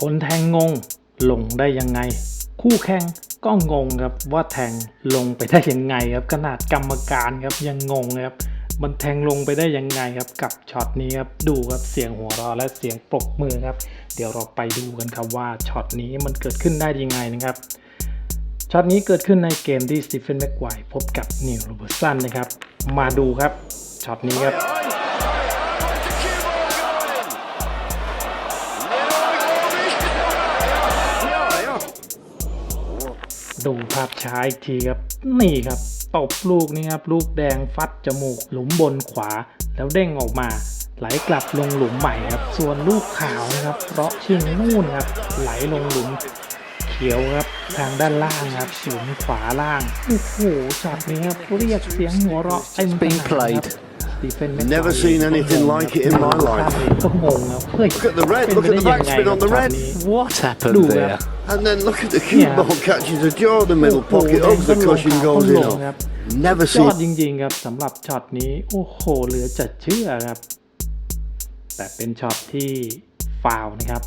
คนแทงงงลงได้ยังไง คู่แข่งก็งงครับว่าแทงลงไปได้ยังไงครับขนาดกรรมการครับยังงงครับมันแทงลงไปได้ยังไงครับกับช็อตนี้ครับดูครับเสียงหัวเราะและเสียงปรบมือครับ เดี๋ยวเราไปดูกันครับว่าช็อตนี้มันเกิดขึ้นได้ยังไงนะครับช็อตนี้เกิดขึ้นในเกมที่สตีเฟนแม็กไกว์พบกับนิวโรเบอร์สันนะครับ มาดูครับช็อตนี้ครับ ดูภาพช้าอีกทีครับ นี่ครับตบลูกนี้ครับลูกแดงฟัดจมูก หลุมบนขวา แล้วเด้งออกมา ไหลกลับลงหลุมใหม่ครับ ส่วนลูกขาวนะครับเพราะชิงนู่นครับ ไหลลงหลุมเขียวครับทางด้านล่างครับหลุมขวาล่างโอ้โหช็อตนี้ครับเรียกเสียงหัวเราะเต็มสนามครับ played. สตีเฟนแม็ก Never seen anything like it in my life. ก็งงครับเฮ้ย Look at the red, เป็น look ไป at ได้ the ยังไง backspin ครั on บ the ช็อต red. นี้ What happened Do there? that. And then look at the cue Yeah. ball catches the jaw, the middle โอ้โห pocket, แดง hugs ก็ the ลง cushion ขาวก็ goes ล in ง off. ครับ Never ยอด seen จริงๆครับสำหรับช็อตนี้โอ้โหเหลือจะเชื่อครับ แต่เป็นช็อตที่ฟาวล์นะครับ